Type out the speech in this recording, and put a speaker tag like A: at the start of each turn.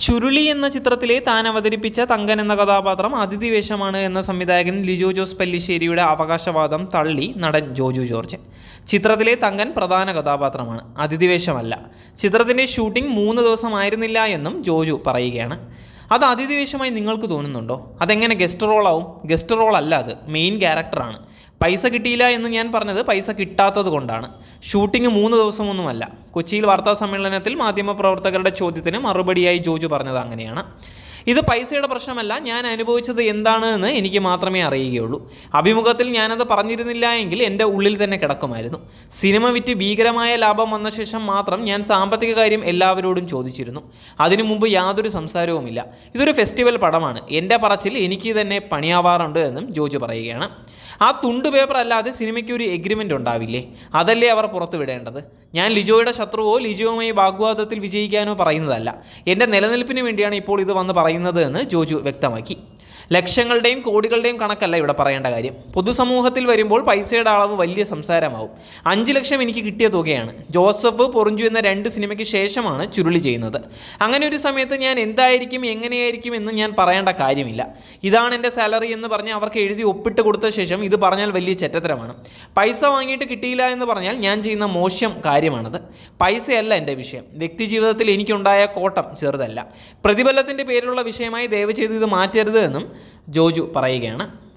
A: ചുരുളി എന്ന ചിത്രത്തിലെ താൻ അവതരിപ്പിച്ച തങ്കൻ എന്ന കഥാപാത്രം അതിഥി വേഷമാണ് എന്ന സംവിധായകൻ ലിജോ ജോസ് പല്ലിശ്ശേരിയുടെ അവകാശവാദം തള്ളി നടൻ ജോജു ജോർജ് ചിത്രത്തിലെ തങ്കൻ പ്രധാന കഥാപാത്രമാണ്. അതിഥി വേഷമല്ല. ചിത്രത്തിന്റെ ഷൂട്ടിംഗ് മൂന്ന് ദിവസമായിരുന്നില്ല എന്നും ജോജു പറയുകയാണ്. അത് അതിഥി വേഷമായി നിങ്ങൾക്ക് തോന്നുന്നുണ്ടോ? അതെങ്ങനെ ഗസ്റ്റ് റോളാവും? ഗസ്റ്റ് റോൾ അല്ല അത്. മെയിൻ ക്യാരക്ടറാണ്. പൈസ കിട്ടിയില്ല എന്ന് ഞാൻ പറഞ്ഞത് പൈസ കിട്ടാത്തത് കൊണ്ടാണ്. ഷൂട്ടിംഗ് മൂന്ന് ദിവസമൊന്നുമല്ല. കൊച്ചിയിൽ വാർത്താ സമ്മേളനത്തിൽ മാധ്യമപ്രവർത്തകരുടെ ചോദ്യത്തിന് മറുപടിയായി ജോജു പറഞ്ഞത് അങ്ങനെയാണ്. ഇത് പൈസയുടെ പ്രശ്നമല്ല ഞാൻ അനുഭവിച്ചത് എന്താണ് എന്ന് എനിക്ക് മാത്രമേ അറിയുകയുള്ളൂ. അഭിമുഖത്തിൽ ഞാനത് പറഞ്ഞിരുന്നില്ല എങ്കിൽ എന്റെ ഉള്ളിൽ തന്നെ കിടക്കുമായിരുന്നു. സിനിമ വിറ്റ് ഭീകരമായ ലാഭം വന്ന ശേഷം മാത്രം ഞാൻ സാമ്പത്തിക കാര്യം എല്ലാവരോടും ചോദിച്ചിരുന്നു. അതിനു മുമ്പ് യാതൊരു സംസാരവുമില്ല. ഇതൊരു ഫെസ്റ്റിവൽ പടമാണ്. എന്റെ പറച്ചിൽ എനിക്ക് തന്നെ പണിയാവാറുണ്ട് എന്നും ജോജു പറയുകയാണ്. ആ തുണ്ട് പേപ്പർ അല്ലാതെ സിനിമയ്ക്ക് ഒരു എഗ്രിമെന്റ് ഉണ്ടാവില്ലേ? അതല്ലേ അവർ പുറത്തുവിടേണ്ടത് ഞാൻ ലിജോയുടെ ശത്രുവോ ലിജോയുമായി വാഗ്വാദത്തിൽ വിജയിക്കാനോ പറയുന്നതല്ല. എന്റെ നിലനിൽപ്പിന് വേണ്ടിയാണ് ഇപ്പോൾ ഇത് വന്ന് പറയുന്നത് എന്ന് ജോജു വ്യക്തമാക്കി. ലക്ഷങ്ങളുടെയും കോടികളുടെയും കണക്കല്ല ഇവിടെ പറയേണ്ട കാര്യം. പൊതുസമൂഹത്തിൽ വരുമ്പോൾ പൈസയുടെ അളവ് വലിയ സംസാരമാവും. അഞ്ച് ലക്ഷം എനിക്ക് കിട്ടിയ തുകയാണ്. ജോസഫ് പൊറിഞ്ചു എന്ന രണ്ട് സിനിമയ്ക്ക് ശേഷമാണ് ചുരുളി ചെയ്യുന്നത്. അങ്ങനെ ഒരു സമയത്ത് ഞാൻ എന്തായിരിക്കും എങ്ങനെയായിരിക്കും എന്ന് ഞാൻ പറയേണ്ട കാര്യമില്ല. ഇതാണ് എന്റെ സാലറി എന്ന് പറഞ്ഞ് അവർക്ക് എഴുതി ഒപ്പിട്ട് കൊടുത്ത ശേഷം ഇത് പറഞ്ഞാൽ വലിയ ചെറ്റത്തരമാണ്. പൈസ വാങ്ങിയിട്ട് കിട്ടിയില്ല എന്ന് പറഞ്ഞാൽ ഞാൻ ചെയ്യുന്ന മോശം കാര്യമാണത്. പൈസയല്ല എന്റെ വിഷയം. വ്യക്തി ജീവിതത്തിൽ എനിക്കുണ്ടായ കോട്ടം ചെറുതല്ല. പ്രതിഫലത്തിന്റെ പേരിലുള്ള വിഷയമായി ദയവ് ചെയ്ത് ഇത് മാറ്റരുത് എന്നും ജോജു പറയുകയാണ്.